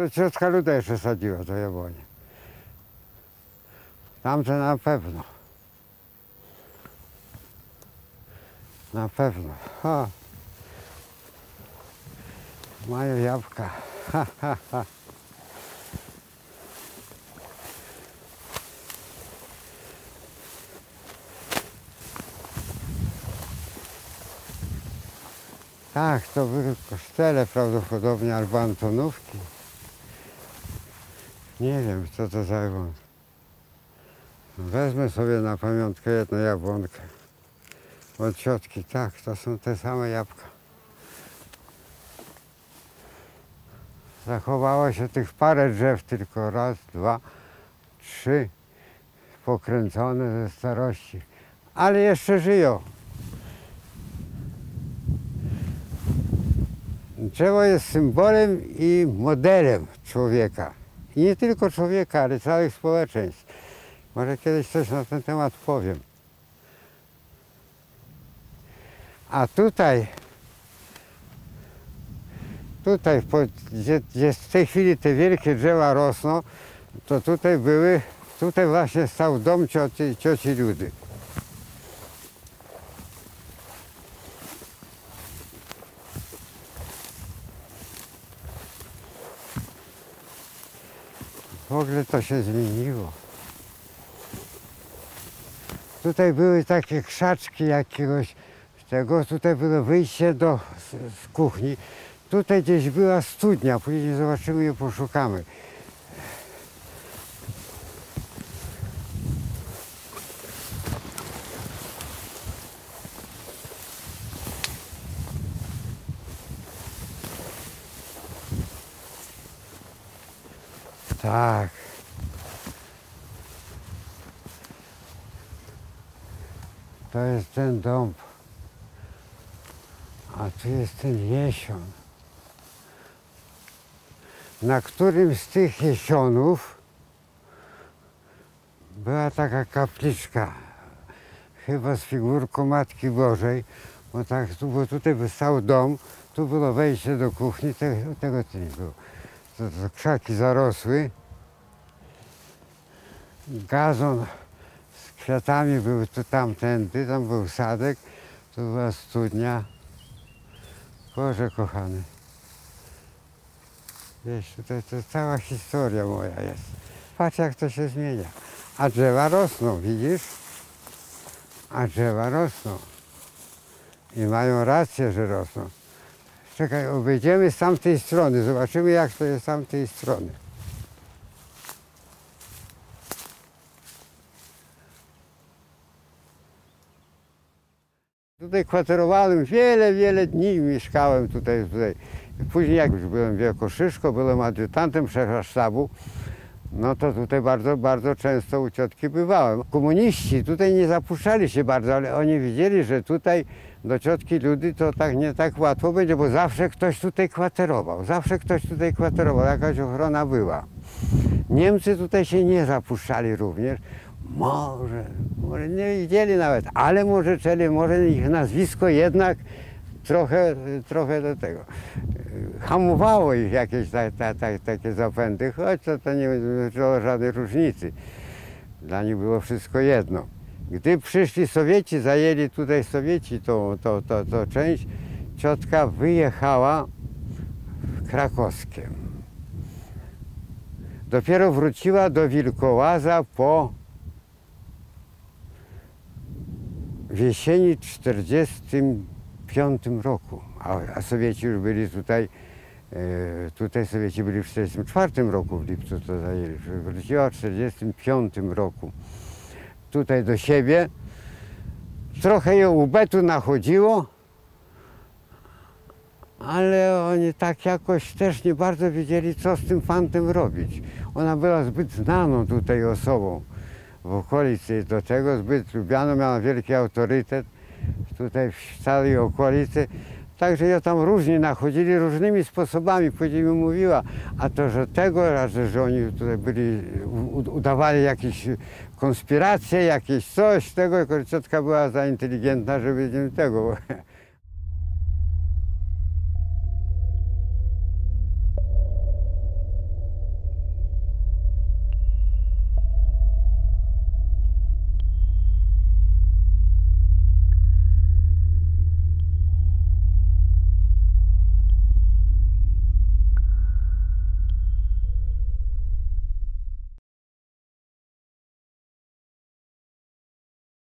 To ciotka Luda jeszcze sadziła to jabłonie. Tamte na pewno. Na pewno. Ha. Mają jabłka. Ha, ha, ha. Tak, to były kosztele prawdopodobnie albo Antonówki. Nie wiem, co to za jabłon. Wezmę sobie na pamiątkę jedną jabłonkę. Od ciotki, tak, to są te same jabłka. Zachowało się tych parę drzew, tylko raz, dwa, trzy pokręcone ze starości. Ale jeszcze żyją. Drzewo jest symbolem i modelem człowieka. Nie tylko człowieka, ale całych społeczeństw. Może kiedyś coś na ten temat powiem. A tutaj, tutaj, gdzie, gdzie w tej chwili te wielkie drzewa rosną, to tutaj były, tutaj właśnie stał dom cioci, cioci Ludy. W ogóle to się zmieniło. Tutaj były takie krzaczki jakiegoś tego, tutaj było wyjście do z, z kuchni. Tutaj gdzieś była studnia, później zobaczymy i poszukamy. Tak. To jest ten dom. A tu jest ten jesion. Na którym z tych jesionów była taka kapliczka. Chyba z figurką Matki Bożej. Bo, tak, tu, bo tutaj by stał dom, tu było wejście do kuchni, tego, tego nie było. To, to krzaki zarosły. Gazon z kwiatami był tu tamtędy, tam był sadek, tu była studnia. Boże kochany. Wiesz, tutaj to cała historia moja jest. Patrz jak to się zmienia. A drzewa rosną, widzisz? A drzewa rosną. I mają rację, że rosną. Czekaj, obejdziemy z tamtej strony, zobaczymy jak to jest z tamtej strony. Tutaj kwaterowałem wiele, wiele dni, mieszkałem tutaj. tutaj. Później jak już byłem wielkoszyszko, byłem adiutantem szefa sztabu, no to tutaj bardzo, bardzo często u ciotki bywałem. Komuniści tutaj nie zapuszczali się bardzo, ale oni wiedzieli, że tutaj do ciotki Ludy to tak nie tak łatwo będzie, bo zawsze ktoś tutaj kwaterował, zawsze ktoś tutaj kwaterował, jakaś ochrona była. Niemcy tutaj się nie zapuszczali również. Może, może nie widzieli nawet, ale może czeli, może ich nazwisko jednak trochę, trochę do tego. Hamowało ich jakieś ta, ta, ta, takie zapędy, choć to, to nie było żadnej różnicy. Dla nich było wszystko jedno. Gdy przyszli Sowieci, zajęli tutaj Sowieci tą, tą, tą, tą część, ciotka wyjechała w krakowskie. Dopiero wróciła do Wilkołaza po w jesieni 1945 roku, a, a Sowieci już byli tutaj, e, tutaj Sowieci byli w 1944 roku, w lipcu to zajęli, wróciła w 1945 roku tutaj do siebie. Trochę ją ubetu nachodziło, ale oni tak jakoś też nie bardzo wiedzieli, co z tym fantem robić. Ona była zbyt znaną tutaj osobą w okolicy, do tego zbyt lubianą, miała wielki autorytet tutaj w całej okolicy. Także ją tam różni nachodzili, różnymi sposobami, później mi mówiła, a to, że tego, a że, oni tutaj byli, udawali jakieś konspiracje, jakieś coś, tego, ciotka była za inteligentna, żeby nie tego.